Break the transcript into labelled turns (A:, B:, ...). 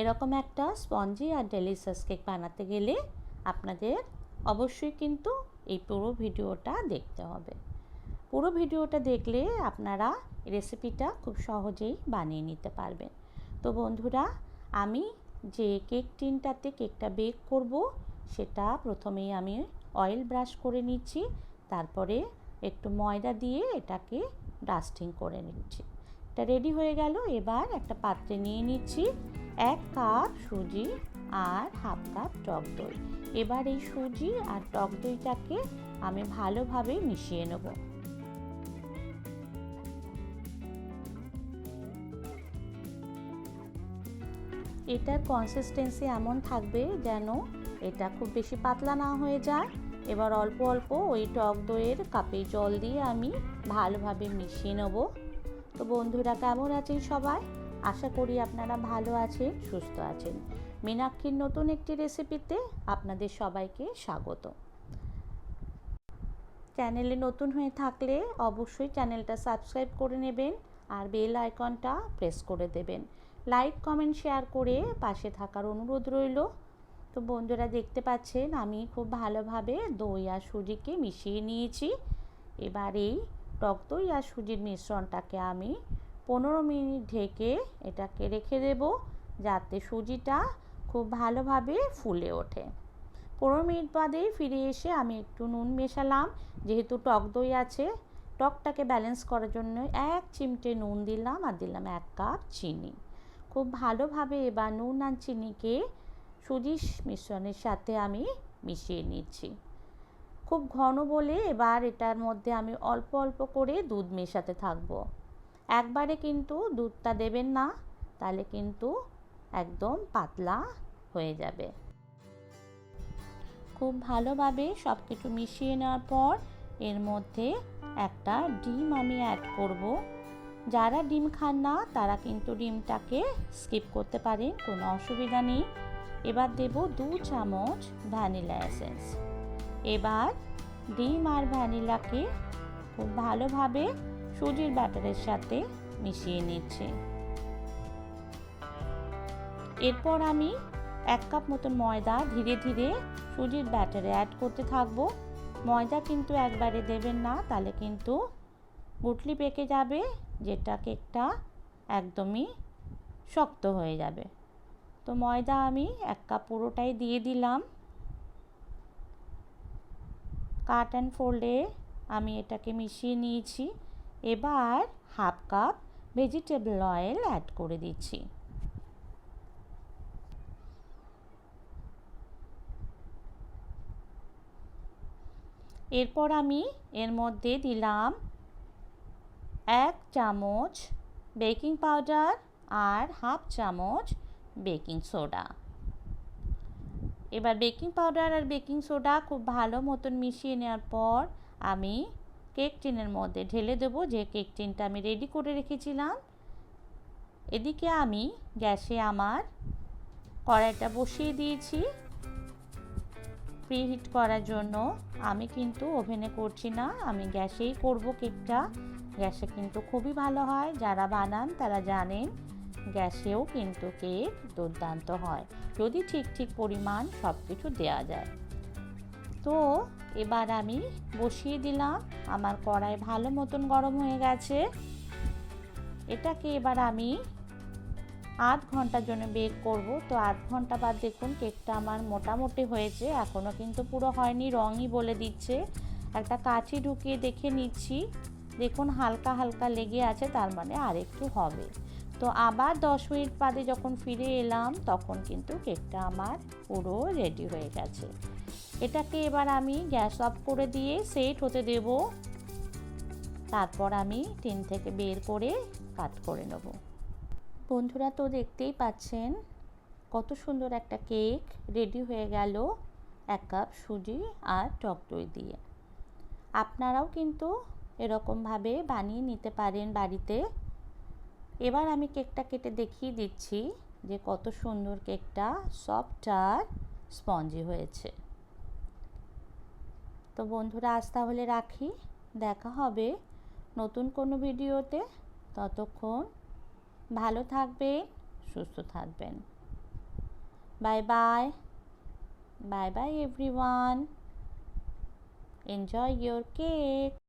A: এরকম একটা স্পঞ্জি আর delicious cake বানাতে গেলে আপনাদের অবশ্যই কিন্তু এই পুরো ভিডিওটা দেখতে হবে। পুরো ভিডিওটা দেখলে আপনারা রেসিপিটা খুব সহজেই বানিয়ে নিতে পারবেন। তো বন্ধুরা, আমি যে কেক টিনটাতে কেকটা বেক করব, সেটা প্রথমেই আমি অয়েল ব্রাশ করে নিচ্ছি, তারপরে একটু ময়দা দিয়ে এটাকে ডাস্টিং করে নিচ্ছি। এটা রেডি হয়ে গেল, এবার একটা পাত্রে নিয়ে নিচ্ছি। এক কাপ সুজি আর হাফ কাপ টক দই। এবার এই সুজি আর টক দইটাকে আমি ভালোভাবে মিশিয়ে নেব। এটার কনসিস্টেন্সি এমন থাকবে যেন এটা খুব বেশি পাতলা না হয়ে যায়। এবার অল্প অল্প ওই টক দইয়ের কাপে জল দিয়ে আমি ভালোভাবে মিশিয়ে নেব। তো বন্ধুরা, কেমন আছেন সবাই? আশা করি আপনারা ভালো আছেন, সুস্থ আছেন। মীনাক্ষীর নতুন একটি রেসিপিতে আপনাদের সবাইকে স্বাগত। চ্যানেলে নতুন হয়ে থাকলে অবশ্যই চ্যানেলটা সাবস্ক্রাইব করে নেবেন আর বেল আইকনটা প্রেস করে দেবেন। লাইক, কমেন্ট, শেয়ার করে পাশে থাকার অনুরোধ রইল। তো বন্ধুরা দেখতে পাচ্ছেন, আমি খুব ভালোভাবে দই আর সুজিকে মিশিয়ে নিয়েছি। এবার এই টক দই আর সুজির মিশ্রণটাকে আমি পনেরো মিনিট ঢেকে এটাকে রেখে দেব যাতে সুজিটা খুব ভালোভাবে ফুলে ওঠে। পনেরো মিনিট বাদে ফিরে এসে আমি একটু নুন মেশালাম। যেহেতু টক দই আছে, টকটাকে ব্যালেন্স করার জন্য এক চিমটে নুন দিলাম আর দিলাম এক কাপ চিনি। খুব ভালোভাবে এবার নুন আর চিনিকে সুজির মিশ্রণের সাথে আমি মিশিয়ে নিচ্ছি। খুব ঘন বলে এবার এটার মধ্যে আমি অল্প অল্প করে দুধ মেশাতে থাকব। একবারে কিন্তু দুধটা দেবেন না, তাহলে কিন্তু একদম পাতলা হয়ে যাবে। খুব ভালোভাবে সব কিছু মিশিয়ে নেওয়ার পর এর মধ্যে একটা ডিম আমি অ্যাড করব। যারা ডিম খান না, তারা কিন্তু ডিমটাকে স্কিপ করতে পারেন, কোনো অসুবিধা নেই। এবার দেব দু চামচ ভ্যানিলা এসেন্স এবার ডিম আর ভ্যানিলাকে খুব ভালোভাবে সুজির ব্যাটারের সাথে মিশিয়ে নিচ্ছি। এরপর আমি এক কাপ মতন ময়দা ধীরে ধীরে সুজির ব্যাটারে অ্যাড করতে থাকব। ময়দা কিন্তু একবারে দেবেন না, তাহলে কিন্তু গুটলি পেকে যাবে, যেটা কেকটা একদমই শক্ত হয়ে যাবে। তো ময়দা আমি এক কাপ পুরোটাই দিয়ে দিলাম। কাট অ্যান্ড ফোল্ডে আমি এটাকে মিশিয়ে নিয়েছি। এবার half cup vegetable oil add করে দিচ্ছি। এরপর আমি এর মধ্যে দিলাম এক চামচ বেকিং পাউডার আর হাফ চামচ বেকিং সোডা এবার বেকিং পাউডার আর বেকিং সোডা খুব ভালো মতন মিশিয়ে নেওয়ার পর আমি কেক টিনের মধ্যে ঢেলে দেবো। যে কেক টিনটা আমি রেডি করে রেখেছিলাম। এদিকে আমি গ্যাসে আমার কড়াইটা বসিয়ে দিয়েছি। প্রিহিট করার জন্য আমি কিন্তু ওভেনে করছি না। আমি গ্যাসেই করব কেকটা। গ্যাসে কিন্তু খুবই ভালো হয়। যারা বানান তারা জানেন, গ্যাসেও কিন্তু কেক দুর্দান্ত হয়। যদি ঠিক ঠিক পরিমাণ সব কিছু দেওয়া যায়। তো এবার আমি বসিয়ে দিলাম। আমার কড়াই ভালো মতন গরম হয়ে গেছে। এটাকে এবার আমি আধ ঘণ্টার জন্য বেক করব। তো আধ ঘণ্টা বাদ দেখুন, কেকটা আমার মোটামুটি হয়েছে। এখনও কিন্তু পুরো হয়নি, রঙই বলে দিচ্ছে। একটা কাঁচি ঢুকিয়ে দেখে নিচ্ছি। দেখুন, হালকা হালকা লেগে আছে, তার মানে আর একটু হবে। তো আবার দশ মিনিট বাদে যখন ফিরে এলাম, তখন কিন্তু কেকটা আমার পুরো রেডি হয়ে গেছে। এটাকে এবার আমি গ্যাস অফ করে দিয়ে সেট হতে দেব। তারপর আমি টিন থেকে বের করে কাট করে নেব। বন্ধুরা তো দেখতেই পাচ্ছেন, কত সুন্দর একটা কেক রেডি হয়ে গেল এক কাপ সুজি আর টক দই দিয়ে। আপনারাও কিন্তু এরকমভাবে বানিয়ে নিতে পারেন বাড়িতে। এবার আমি কেকটা কেটে দেখিয়ে দিচ্ছি যে কত সুন্দর কেকটা সফট আর স্পঞ্জি হয়েছে। তো বন্ধুরা, আজ তাহলে রাখি। দেখা হবে নতুন কোনো ভিডিওতে। ততক্ষণ ভালো থাকবেন, সুস্থ থাকবেন। Bye bye. Bye bye, everyone. Enjoy your cake